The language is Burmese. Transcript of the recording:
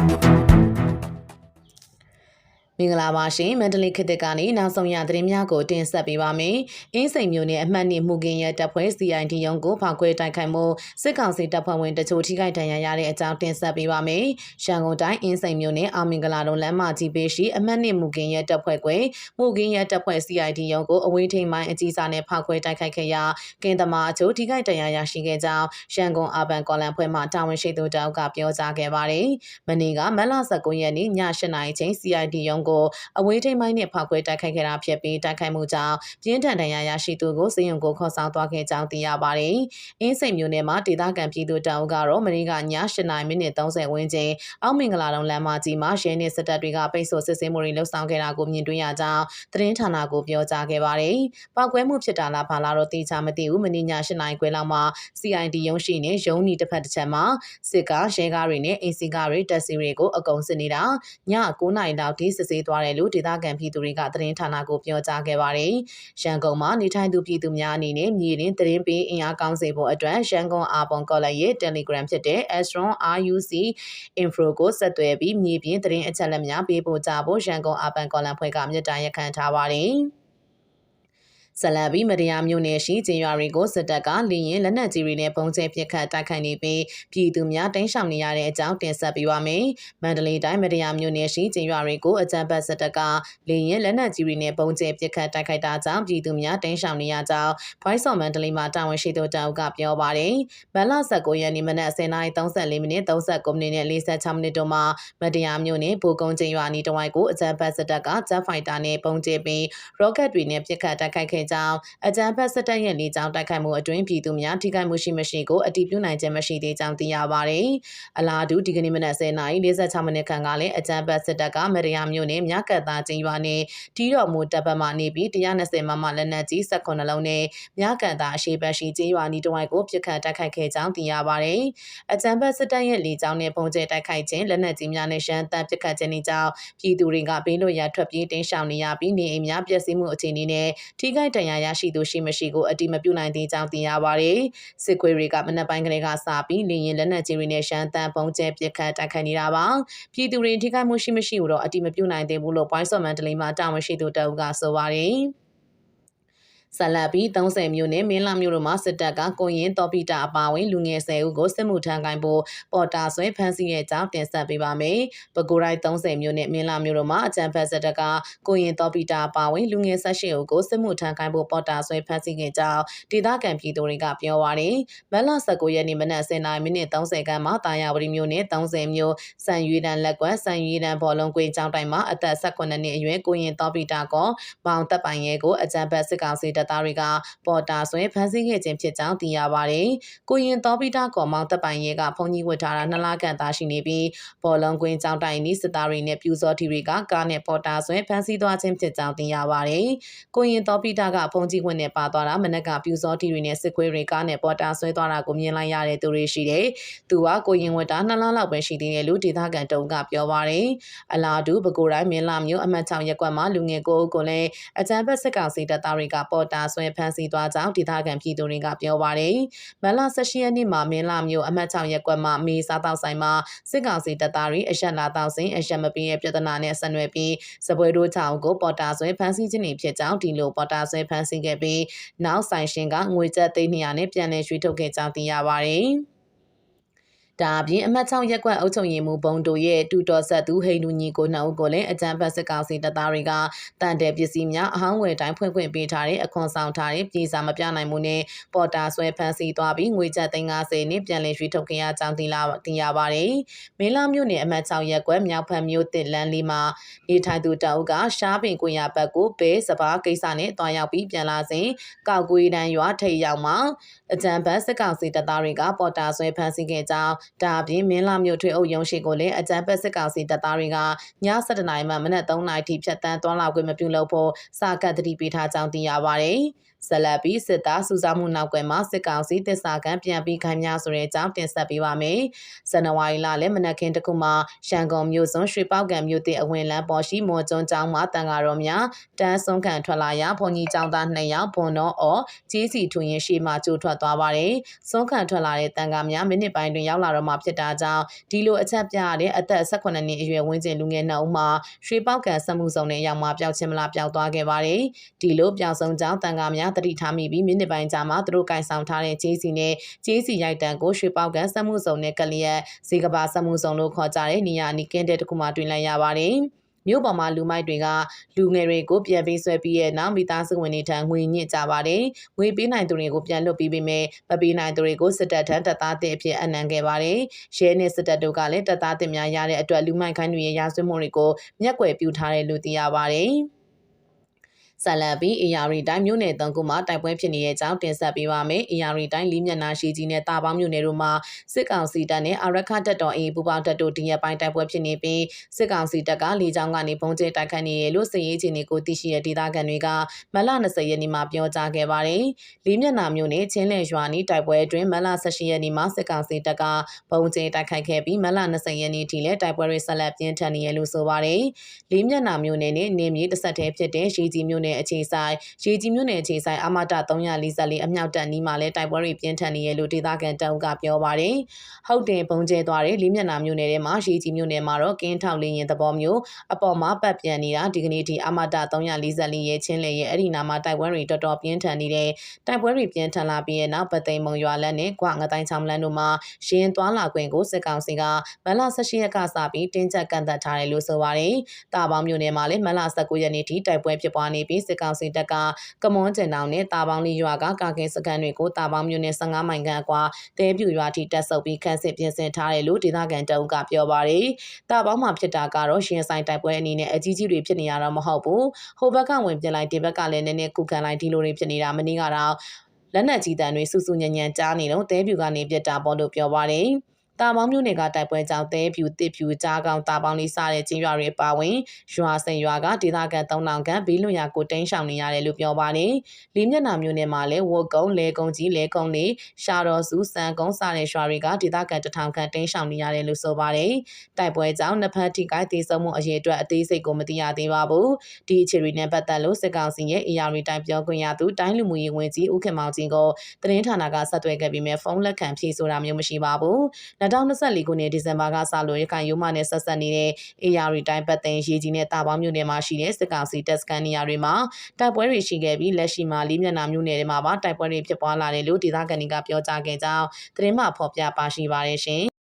Thank you. မင်္ဂလာပါရှင်မန္တလေးခေတ်သစ်ကနေနောက်ဆုံးရသတင်းများကိုတင်ဆက်ပေးပါမယ်။အင်းစိန်မျိုးနဲ့အမှတ်နှစ်မှုကင်းရဲ့တပ်ဖွဲ့ CID ရုံးကိုဖောက်ခွဲတိုက်ခိုက်မှုစစ်ကောင်စီတပ်ဖွဲ့ဝင်တချို့ထိခိုက်ဒဏ်ရာရတဲ့အကြောင်းတင်ဆက်ပေးပါမယ်။ရန်ကုန်တိုင်းအင်းစိန်မျိုးနဲ့အောင်မင်္ဂလာတုံးလမ်းမကြီးပေးရှိအမှတ်နှစ်မှုကင်းရဲ့တပ်ဖွဲ့ကွယ်မှုကင်းရဲ့တပ်ဖွဲ့ CID ရုံးကိုအဝေးထိန်မိုင်းအကြီးစားနဲ့ဖောက်ခွဲတိုက်ခိုက်ခဲ့ရာကင်းသမားအချို့ထိခိုက်ဒဏ်ရာရရှိခဲ့ကြောင်းရန်ကုန်အာဘန်ကော်လန်ဖွဲ့မှတာဝန်ရှိသူတအုပ်ကပြောကြားခဲ့ပါတယ်။မနေ့ကမတ်လ19ရက်နေ့ည8:00နာရီချိန် CID ရုံးကိုအဝေးထိန်မိုင်းနဲ့ဖောက်ခွဲတိုက်ခိုက်ခဲ့တာဖြစ်ပြီးတိုက်ခိုက်မှုကြောင့်ပြင်းထန်ဒဏ်ရာရရှိသူကိုစေယုံကိုခေါ်ဆောင်သွားခဲ့ကြောင်းသိရပါတယ်။အင်းစိန်မျိုးနယ်မှာဒေသခံပြည်သူတောင်ကတော့မနေ့ကည8:00မိနစ်30ဝန်းကျင်အောက်မင်္ဂလာတုံးလမ်းမကြီးမှာရဲနှင့်စစ်တပ်တွေကပိတ်ဆို့စစ်ဆေးမှုတွေလှုပ်ဆောင်ခဲ့တာကိုမြင်တွေ့ရကြောင်းသတင်းဌာနကိုပြောကြားခဲ့ပါတယ်။ပောက်ကွဲမှုဖြစ်တာလားဘာလားတော့သိချမသိဘူးမနေ့ည8:00နာရီခွဲလောက်မှာ CID ရုံးရှိနေရုံးနီတစ်ဖက်တစ်ချက်မှာစစ်ကားရဲကားတွေနဲ့အင်စီကားတွေတက်စီတွေကိုအကုန်စစ်နေတာည9:00နာရီလောက်ထိစစ်ဆေးသွားတယ်လို့ဒေသခံပြည်သူတွေကသတင်းဌာနကိုပြောကြားခဲ့ပါတယ်။ရန်ကုန်မှာနေထိုင်သူပြည်သူများအနေနဲ့မြေရင်သတင်းပေးအင်အားကောင်းစေဖို့အတွက်ရန်ကုန်အာပုံကော်လရဲ့ Telegram ဖြစ်တဲ့ Astron RUC Info ကိုဆက်သွယ်ပြီးမြေပြင်သတင်းအချက်အလက်များပေးပို့ကြဖို့ရန်ကုန်အာပန်ကော်လန်ဖွဲ့ကမြစ်တာရက်ခံထားပါတယ်။ ဇလန်ဘီမတရားမျိုးနယ်ရှိကျင်းရွာတွေကိုစစ်တပ်ကလင်းရင်လက်နက်ကြီးတွေနဲ့ပုံကျဲပစ်ခတ်တိုက်ခိုက်နေပြီးပြည်သူများတင်းရှောင်နေရတဲ့အကြောင်းတင်ဆက်ပေးပါမယ်။မန္တလေးတိုင်းမတရားမျိုးနယ်ရှိကျင်းရွာတွေကိုအကြမ်းဖက်စစ်တပ်ကလင်းရင်လက်နက်ကြီးတွေနဲ့ပုံကျဲပစ်ခတ်တိုက်ခိုက်တာကြောင့်ပြည်သူများတင်းရှောင်နေရကြောင်း Voice of Mandalay မှာတာဝန်ရှိသူတောက်ကပြောပါတယ်။မလ19ရက်နေ့မနက်10:34မိနစ်39မိနစ်နဲ့46မိနစ်တို့မှာမတရားမျိုးနယ်ဘူကုန်းကျင်းရွာနီတဝိုက်ကိုအကြမ်းဖက်စစ်တပ်က Jet Fighter နဲ့ပုံကျဲပြီး Rocket တွေနဲ့ပစ်ခတ်တိုက်ခိုက်ခဲ့ကြောင်းအကြမ်းဖက်စစ်တပ်ရဲ့လေကြောင်းတိုက်ခိုက်မှုအတွင်းပြည်သူများထိခိုက်မှုရှိမရှိကိုအတည်ပြုနိုင်ခြင်းမရှိသေးကြောင်းသိရပါတယ်။အလားတူဒီကနေ့မနက်10:46မိနစ်ခန့်ကလည်းအကြမ်းဖက်စစ်တပ်ကမရယာမြို့နယ်မြကတ်သားကျင်းရွာနယ်တီးတော်မူတပ်ပတ်မှနေပြီး120မမလက်နက်ကြီး18လုံးနဲ့မြကတ်သားအရှိပတ်ရှိကျင်းရွာနီတဝိုက်ကိုပြစ်ခတ်တိုက်ခိုက်ခဲ့ကြောင်းသိရပါတယ်။အကြမ်းဖက်စစ်တပ်ရဲ့လေကြောင်းနဲ့ပုံကျဲတိုက်ခိုက်ခြင်းလက်နက်ကြီးများနဲ့ရှမ်းတမ်းပြစ်ခတ်ခြင်းတွေကြောင့်ပြည်သူတွေကဘေးလွတ်ရာထွက်ပြေးတင်းရှောင်နေရပြီးနေအိမ်များပျက်စီးမှုအခြေအနေနဲ့ထိခိုက်ဒဏ်ရာရရှိသူရှိမရှိကိုအတိမပြုနိုင်သေးကြောင်းသိရပါတယ်။စစ်ခွေတွေကမနက်ပိုင်းကလေးကစပြီးလေရင်လက်နက်ကြီးတွေနဲ့ရှမ်းတမ်းပုံကျဲပစ်ခတ်တိုက်ခိုက်နေတာပါ။ပြည်သူတွေထိခိုက်မှုရှိမရှိကိုတော့အတိမပြုနိုင်သေးဘူးလို့ Point of Mandalay မှာတာဝန်ရှိသူတအုပ်ကဆိုပါတယ်။ ဆလပ်ပြီး30မြို့နယ်မင်းလာမြို့တို့မှာစစ်တပ်ကကိုရင်တော်ပီတာအပါဝင်လူငယ်10ဦးကိုစစ်မှုထမ်းကိုင်ဖို့ပေါ်တာဆွဲဖမ်းဆီးရဲ့ကြောင်းတင်ဆက်ပေးပါမယ်။ပဲခူးတိုင်း30မြို့နယ်မင်းလာမြို့တို့မှာအကြံဖက်စစ်တပ်ကကိုရင်တော်ပီတာအပါဝင်လူငယ်18ဦးကိုစစ်မှုထမ်းကိုင်ဖို့ပေါ်တာဆွဲဖမ်းဆီးခဲ့ကြောင်းဒေသခံပြည်သူတွေကပြောပါရယ်။မလ19ရက်နေ့မနက်10:30မိနစ်30ခန်းမှာတာယာဝတီမြို့နယ်30မြို့စံရွေးတန်းလက်ကွက်စံရွေးတန်းဘောလုံးကွင်းကျောင်းတိုင်မှာအသက်18နှစ်အရွယ်ကိုရင်တော်ပီတာကောဘောင်တပ်ပိုင်ရဲကိုအကြံဖက်စစ်ကောင်စီတပ်သားတွေကပေါ်တာဆွဲဖမ်းဆီးခဲ့ခြင်းဖြစ်ကြောင်းသိရပါတယ်။ကိုရင်တော်ပီတာကော်မောင်တပ်ပိုင်ရဲကဖုန်ကြီးဝတ်ထားတာနှစ်လခန့်သားရှိနေပြီးဘောလုံးကွင်းကျောင်းတိုင်နီးစစ်သားတွေနဲ့ပြူစောတီတွေကကားနဲ့ပေါ်တာဆွဲဖမ်းဆီးသွားခြင်းဖြစ်ကြောင်းသိရပါတယ်။ကိုရင်တော်ပီတာကဖုန်ကြီးဝတ်နဲ့ပါသွားတာမနက်ကပြူစောတီတွေနဲ့စစ်ခွေးတွေကားနဲ့ပေါ်တာဆွဲသွားတာကိုမြင်လိုက်ရတဲ့သူတွေရှိတယ်။သူကကိုရင်ဝတ်တာနှစ်လလောက်ပဲရှိသေးတယ်လို့ဒေသခံတုံးကပြောပါတယ်။အလားတူပဲခူတိုင်းမင်းလာမျိုးအမှတ်6ရက်ကွက်မှာလူငယ်ကိုအုပ်ကိုလည်းအကြမ်းဖက်စစ်ကောင်စီတပ်သားတွေကပေါ်တာဆွဲဖမ်းဆီးသွားကြောင်းဒေသခံပြည်သူတွေကပြောပါတယ်။မလ16ရက်နေ့မှာမင်းလာမျိုးအမှတ်6ရက်ကွက်မှာမေစားတောက်ဆိုင်မှာစစ်ကောင်စီတပ်သားတွေအရက်လာတောက်စဉ်အရက်မပင်းရဲ့ပြဿနာနဲ့ဆက်နွယ်ပြီးစပွဲတို့ချောင်းကိုပေါ်တာဆွဲဖမ်းဆီးခြင်းတွေဖြစ်ကြောင်းဒီလိုပေါ်တာဆွဲဖမ်းဆီးခဲ့ပြီးနောက်ဆိုင်ရှင်ကငွေကျပ်သိန်း200နဲ့ပြန်လည်ရွှေ့ထုတ်ခဲ့ကြောင်းသိရပါတယ်။ ဒါအပြင်အမှတ်6ရက်ကွက်အုပ်ချုပ်ရေးမှူးဘုံတို့ရဲ့တူတော်ဆက်သူဟိန်လူညီကိုနှုတ်ကိုလည်းအကြံဖတ်စစ်ကောင်စီတပ်သားတွေကတန်တဲ့ပစ္စည်းများအဟောင်းဝယ်တိုင်းဖွင့်ခွင့်ပေးထားတဲ့အခွန်ဆောင်ထားတဲ့ပြည်စာမပြနိုင်မှုနဲ့ပေါ်တာဆွဲဖမ်းဆီးသွားပြီးငွေကျပ်350နဲ့ပြန်လည်ရွှေ့ထုတ်ခင်ရကြောင်းတင်လာတင်ရပါတယ်။မင်းလာမြို့နယ်အမှတ်6ရက်ကွက်မြောက်ဖက်မြို့တစ်လန်းလေးမှာနေထိုင်သူတအုပ်ကရှားပင်ကွင်ရဘက်ကိုဘဲစပားကိစ္စနဲ့တွားရောက်ပြီးပြန်လာစဉ်ကောက်ကွေးတန်းရွာထိတ်ရောက်မှာအကြံဖတ်စစ်ကောင်စီတပ်သားတွေကပေါ်တာဆွဲဖမ်းဆီးခဲ့ကြောင်းဒါအပြင်မင်းလာမြို့ထွေအုပ်ရုံးရှိကိုလည်းအကြမ်းဖက်စစ်ကောင်စီတပ်သားတွေကည7:00နာရီမှမနက်3:00နာရီထိဖြတ်တန်းသွားလာခွင့်မပြုလုပ်ဖို့စာကတ်တတိပေးထားကြောင်းသိရပါတယ်။ ဆက်လက်ပြီးစစ်သားစုဆောင်းမှုနောက်ကွယ်မှာစစ်ကောင်စီတစ္ဆာကန်ပြန်ပြီးခိုင်းများဆိုတဲ့အကြောင်းတင်ဆက်ပေးပါမယ်။ဇန်နဝါရီလလည်းမနက်ခင်းတစ်ခုမှာရှန်ကုန်မြို့စွန်းရွှေပောက်ကံမြို့တည်အဝင်လန်းပေါ်ရှိမော်ကျွန်းကျောင်းမှာတန်ဃာတော်များတန်းဆုံးခံထွက်လာရာဘုန်းကြီးကျောင်းသား2ယောက်ဘွန်တော်အော်ကြီးစီထွင်ရင်ရှေ့မှကြိုးထွက်သွားပါတယ်။ဆုံးခံထွက်လာတဲ့တန်ဃာများမိနစ်ပိုင်းတွင်ရောက်လာတော့မှဖြစ်တာကြောင့်ဒီလိုအချက်ပြရတဲ့အသက်18နှစ်အရွယ်ဝင်းကျင်လူငယ်နှစ်ဦးမှာရွှေပောက်ကံစမှုစုံနဲ့ရောက်မှပျောက်ချင်းမလားပျောက်သွားခဲ့ပါတယ်။ဒီလိုပျောက်ဆုံးကြောင်းတန်ဃာများတတိထားမိပြီးမိနစ်ပိုင်းကြာမှသူတို့ကင်ဆောင်ထားတဲ့ကြီးစီနဲ့ကြီးစီရိုက်တံကိုရွှေပောက်ကံစမှုစုံနဲ့ကလျက်ဇေကဘာစမှုစုံလို့ခေါ်ကြတဲ့နေရာအနီးကင်းတဲ့တခုမှတွင်လိုက်ရပါတယ်။မြို့ပေါ်မှာလူမိုက်တွေကလူငယ်တွေကိုပြန်ပေးဆွဲပြီးရဲ့နောက်မိသားစုဝင်တွေထံငွေညစ်ကြပါတယ်။ငွေပေးနိုင်သူတွေကိုပြန်လွတ်ပေးပေမဲ့မပေးနိုင်သူတွေကိုစစ်တပ်ထံတပ်သားတဲ့အဖြစ်အနံခဲ့ပါတယ်။ရဲနဲ့စစ်တပ်တို့ကလည်းတပ်သားတင်များရတဲ့အတွက်လူမိုက်ခိုင်းတွေရဲ့ရာဇဝတ်မှုတွေကိုမျက်ကွယ်ပြုထားတယ်လို့သိရပါတယ်။ ဆလန်ဘီအေယာရီတိုင်းမြို့နယ်တန်ကူမှာတိုက်ပွဲဖြစ်နေတဲ့အကြောင်းတင်ဆက်ပေးပါမယ်။အေယာရီတိုင်းလီမျက်နှာရှိကြီးနဲ့တာပေါင်းမြို့နယ်တို့မှာစစ်ကောင်စီတပ်နဲ့အာရခတပ်တော်အေးပူပေါင်းတပ်တို့တရက်ပိုင်းတိုက်ပွဲဖြစ်နေပြီးစစ်ကောင်စီတပ်ကလေကြောင်းကနေပုံကျဲတိုက်ခတ်နေရလို့စစ်ရေးချင်းတွေကိုသိရှိတဲ့ဒေသခံတွေကမလ20ရက်နေ့မှာပြောကြားခဲ့ပါတယ်။လီမျက်နှာမြို့နယ်ချင်းလယ်ရွာနီးတိုက်ပွဲအတွင်းမလ18ရက်နေ့မှာစစ်ကောင်စီတပ်ကပုံကျဲတိုက်ခိုက်ခဲ့ပြီးမလ20ရက်နေ့ထိလည်းတိုက်ပွဲတွေဆက်လက်ပြင်းထန်နေရလို့ဆိုပါတယ်။လီမျက်နှာမြို့နယ်နဲ့နေမြေတစ်ဆက်တည်းဖြစ်တဲ့ရှီကြီးမြို့နယ်အခြေဆိုင်ရေကြီးမြို့နယ်အခြေဆိုင်အမတာ344အမြောက်တပ်နီးမှာလည်းတိုက်ပွဲတွေပြင်းထန်နေရလို့ဒေသခံတအုပ်ကပြောပါတယ်။ဟုတ်တယ်ပုံကျဲသွားတဲ့လေးမျက်နှာမြို့နယ်ထဲမှာရေကြီးမြို့နယ်မှာတော့ကင်းထောက်လင်းရင်သဘောမျိုးအပေါ်မှာပတ်ပြန်နေတာဒီကနေ့ထိအမတာ344ရဲ့ချင်းလေရဲ့အဲ့ဒီနာမှာတိုက်ပွဲတွေတော်တော်ပြင်းထန်နေတဲ့တိုက်ပွဲတွေပြင်းထန်လာပြီးတဲ့နောက်ဗသိမ်မုံရွာလက်နဲ့ကွာငတိုင်းချောင်းလန်းတို့မှာရင်းသွားလာခွင့်ကိုစစ်ကောင်စီကမလ18ရက်ကစပြီးတင်းကျပ်ကန့်သတ်ထားတယ်လို့ဆိုပါတယ်။တာပေါင်းမြို့နယ်မှာလည်းမလ19ရက်နေ့ထိတိုက်ပွဲဖြစ်ပွားနေပြီးစစ်ကောင်စီတပ်ကကမွန်ကျင်တောင်နဲ့တာပေါင်းလေးရွာကကာကင်းစကန်တွေကိုတာပေါင်းမြို့နယ်15မိုင်ခန့်အကွာတဲပြူရွာထိတက်ဆုပ်ပြီးခန့်စစ်ပြင်ဆင်ထားတယ်လို့ဒေသခံတအုပ်ကပြောပါတယ်။တာပေါင်းမှာဖြစ်တာကတော့ရှင်ဆိုင်တိုက်ပွဲအနေနဲ့အကြီးကြီးတွေဖြစ်နေရတော့မဟုတ်ဘူး။ဟိုဘက်ကဝင်ပြလိုက်ဒီဘက်ကလည်းနည်းနည်းကုခံလိုက်ဒီလိုတွေဖြစ်နေတာမနေ့ကတော့လက်နက်ကြီးတန်းတွေစုစုညံညံကြားနေတော့တဲပြူကနေပြစ်တာပေါ့လို့ပြောပါတယ်။ တာပေါင်းမြို့နယ်ကတိုက်ပွဲကြောင့်တဲဖြူတစ်ဖြူကြားကောင်တာပေါင်းလေးစတဲ့ချင်းရွာတွေပါဝင်ရွာစိန်ရွာကဒေသခံ3000ခန့်ဘေးလွန်ရာကိုတင်းရှောင်နေရတယ်လို့ပြောပါတယ်။လီမျက်နှာမြို့နယ်မှာလည်းဝတ်ကုန်းလဲကုန်းကြီးလဲကုန်းလေးရှာတော်စုစံကုန်းစတဲ့ရွာတွေကဒေသခံ1000ခန့်တင်းရှောင်နေရတယ်လို့ဆိုပါတယ်။တိုက်ပွဲကြောင့်နှစ်ဖက်ထိကိုက်တည်ဆုံမှုအရေးအတွက်အသေးစိတ်ကိုမသိရသေးပါဘူး။ဒီအခြေအနေနဲ့ပတ်သက်လို့စစ်ကောင်စီရဲ့ AR တိုင်းပြောခွင့်ရသူတိုင်းလူမှုရေးဝန်ကြီးဦးခင်မောင်ကြီးကိုသတင်းဌာနကဆက်သွယ်ခဲ့ပြီးမြဲဖုန်းလက်ခံဖြေဆိုတာမျိုးမရှိပါဘူး။2024ခုနှစ်ဒီဇင်ဘာကစလို့ရခိုင်ရိုးမနဲ့ဆက်ဆက်နေတဲ့ AR တိုင်းပတ်သိမ်းရေကြီးနဲ့တာပေါင်းမြို့နယ်မှာရှိတဲ့စစ်ကောင်စီတပ်စခန်းနေရာတွေမှာတိုက်ပွဲတွေရှိခဲ့ပြီးလက်ရှိမှာလေးမျက်နှာမြို့နယ်တွေမှာပါတိုက်ပွဲတွေဖြစ်ပွားလာတယ်လို့ဒေသခံတွေကပြောကြားခဲ့ကြောင်းသတင်းမှဖော်ပြပါရှိပါတယ်ရှင်